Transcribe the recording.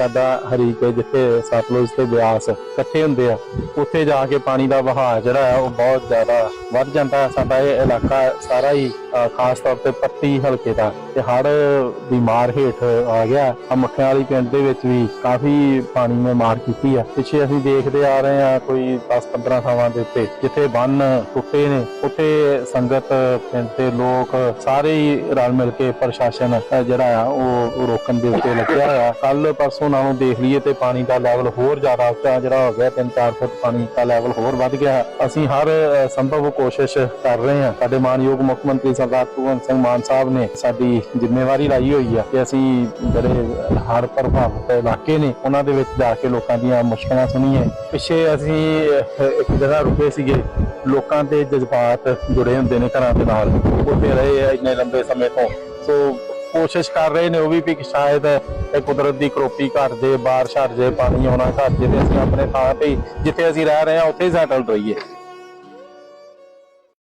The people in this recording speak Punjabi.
ਸਾਡਾ ਹਰੀਕੇ ਜਿੱਥੇ ਸਤਲੁਜ ਤੇ ਬਿਆਸ ਇਕੱਠੇ ਹੁੰਦੇ ਆ, ਉੱਥੇ ਜਾ ਕੇ ਪਾਣੀ ਦਾ ਵਹਾਅ ਜਿਹੜਾ ਹੈ ਉਹ ਬਹੁਤ ਜ਼ਿਆਦਾ ਵੱਧ ਜਾਂਦਾ ਸਾਡਾ ਇਹ ਇਲਾਕਾ ਸਾਰਾ ਹੀ ਖਾਸ ਤੌਰ ਤੇ ਪੱਟੀ ਹਲਕੇ ਦਾ। ਤੇ ਹੜ ਦੀ ਮਾਰ ਹੇਠ ਆ ਗਿਆ। ਆ ਮੱਖਿਆਂ ਵਾਲੀ ਪਿੰਡ ਦੇ ਵਿੱਚ ਵੀ ਕਾਫੀ ਪਾਣੀ ਨੇ ਮਾਰ ਕੀਤੀ ਆ। ਪਿੱਛੇ ਅਸੀਂ ਦੇਖਦੇ ਆ ਰਹੇ ਆ ਕੋਈ 10-15 ਥਾਵਾਂ ਦੇ ਉੱਤੇ, ਜਿੱਥੇ ਬੰਨ ਟੁੱਟੇ ਨੇ। ਉੱਥੇ ਸੰਗਤ, ਪਿੰਡ ਦੇ ਲੋਕ ਸਾਰੇ ਹੀ ਰਲ ਮਿਲ ਕੇ ਪ੍ਰਸ਼ਾਸਨ ਜਿਹੜਾ ਆ, ਉਹ ਰੋਕਣ ਦੇ ਉੱਤੇ ਲੱਗਿਆ ਹੋਇਆ। ਕੱਲ ਪਰਸੋਂ ਨਾਲੋਂ ਦੇਖ ਲਈਏ ਤੇ ਪਾਣੀ ਦਾ ਲੈਵਲ ਹੋਰ ਜ਼ਿਆਦਾ ਉੱਚਾ ਜਿਹੜਾ ਹੋ ਗਿਆ 3-4 ਫੁੱਟ ਪਾਣੀ ਦਾ ਲੈਵਲ ਹੋਰ ਵੱਧ ਗਿਆ। ਅਸੀਂ ਹਰ ਸੰਭਵ ਕੋਸ਼ਿਸ਼ ਕਰ ਰਹੇ ਹਾਂ। ਸਾਡੇ ਮਾਨਯੋਗ ਮੁੱਖ ਮੰਤਰੀ ਸਰਦਾਰ ਭਗਵੰਤ ਸਿੰਘ ਮਾਨ ਸਾਹਿਬ ਨੇ ਸਾਡੀ ਜ਼ਿੰਮੇਵਾਰੀ ਲਾਈ ਹੋਈ ਆ ਕਿ ਅਸੀਂ ਜਿਹੜੇ ਹਰ ਪ੍ਰਭਾਵਿਤ ਇਲਾਕੇ ਨੇ, ਉਹਨਾਂ ਦੇ ਵਿੱਚ ਜਾ ਕੇ ਲੋਕਾਂ ਦੀਆਂ ਮੁਸ਼ਕਲਾਂ ਸੁਣੀਏ। ਪਿੱਛੇ ਅਸੀਂ ਇੱਕ ਜਗ੍ਹਾ ਰੁਕੇ ਸੀਗੇ। ਲੋਕਾਂ ਦੇ ਜਜ਼ਬਾਤ ਜੁੜੇ ਹੁੰਦੇ ਨੇ ਘਰਾਂ ਦੇ ਨਾਲ। ਉੱਥੇ ਰਹੇ ਆ ਇੰਨੇ ਲੰਬੇ ਸਮੇਂ ਤੋਂ। ਸੋ ਕੋਸ਼ਿਸ਼ ਕਰ ਰਹੇ ਨੇ ਉਹ ਵੀ ਕਿ ਸ਼ਾਇਦ ਇਹ ਕੁਦਰਤ ਦੀ ਕਰੋਪੀ ਘਟ ਜੇ ਬਾਰਿਸ਼ ਹਟ ਜੇ, ਪਾਣੀ ਆਉਣਾ ਘਟ ਜੇ ਤੇ ਅਸੀਂ ਆਪਣੇ ਥਾਂ ਤੇ ਜਿੱਥੇ ਅਸੀਂ ਰਹਿ ਰਹੇ ਹਾਂ, ਉੱਥੇ ਹੀ ਸੈਟਲਡ ਹੋਈਏ।